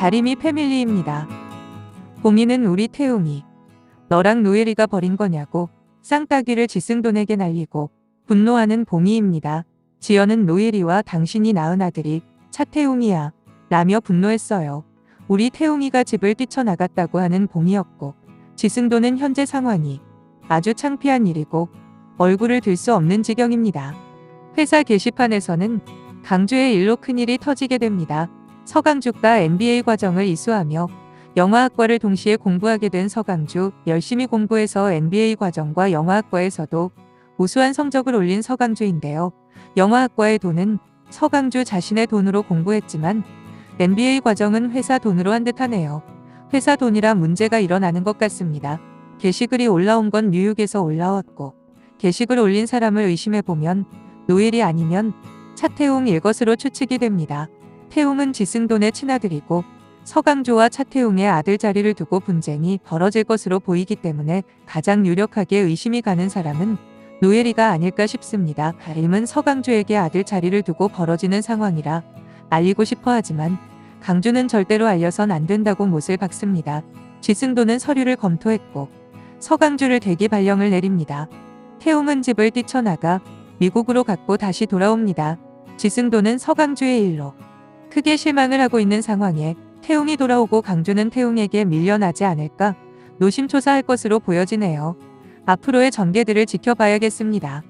다리미 패밀리입니다. 봉이는 우리 태웅이 너랑 노예리가 버린 거냐고 쌍따귀를 지승돈에게 날리고 분노하는 봉이입니다. 지연은 노예리와 당신이 낳은 아들이 차태웅이야 라며 분노했어요. 우리 태웅이가 집을 뛰쳐나갔다고 하는 봉이었고 지승돈은 현재 상황이 아주 창피한 일이고 얼굴을 들 수 없는 지경입니다. 회사 게시판에서는 강주의 일로 큰일이 터지게 됩니다. 서강주가 MBA 과정을 이수하며 영화학과를 동시에 공부하게 된 서강주 열심히 공부해서 MBA 과정과 영화학과에서도 우수한 성적을 올린 서강주인데요. 영화학과의 돈은 서강주 자신의 돈으로 공부했지만 MBA 과정은 회사 돈으로 한 듯하네요. 회사 돈이라 문제가 일어나는 것 같습니다. 게시글이 올라온 건 뉴욕에서 올라왔고 게시글 올린 사람을 의심해 보면 노엘이 아니면 차태웅 일 것으로 추측이 됩니다. 태웅은 지승돈의 친아들이고 서강조와 차태웅의 아들 자리를 두고 분쟁이 벌어질 것으로 보이기 때문에 가장 유력하게 의심이 가는 사람은 노엘이가 아닐까 싶습니다. 가림은 서강조에게 아들 자리를 두고 벌어지는 상황이라 알리고 싶어 하지만 강주는 절대로 알려선 안 된다고 못을 박습니다. 지승도는 서류를 검토했고 서강주를 대기 발령을 내립니다. 태웅은 집을 뛰쳐나가 미국으로 갔고 다시 돌아옵니다. 지승도는 서강주의 일로 크게 실망을 하고 있는 상황에 태웅이 돌아오고 강주는 태웅에게 밀려나지 않을까 노심초사할 것으로 보여지네요. 앞으로의 전개들을 지켜봐야겠습니다.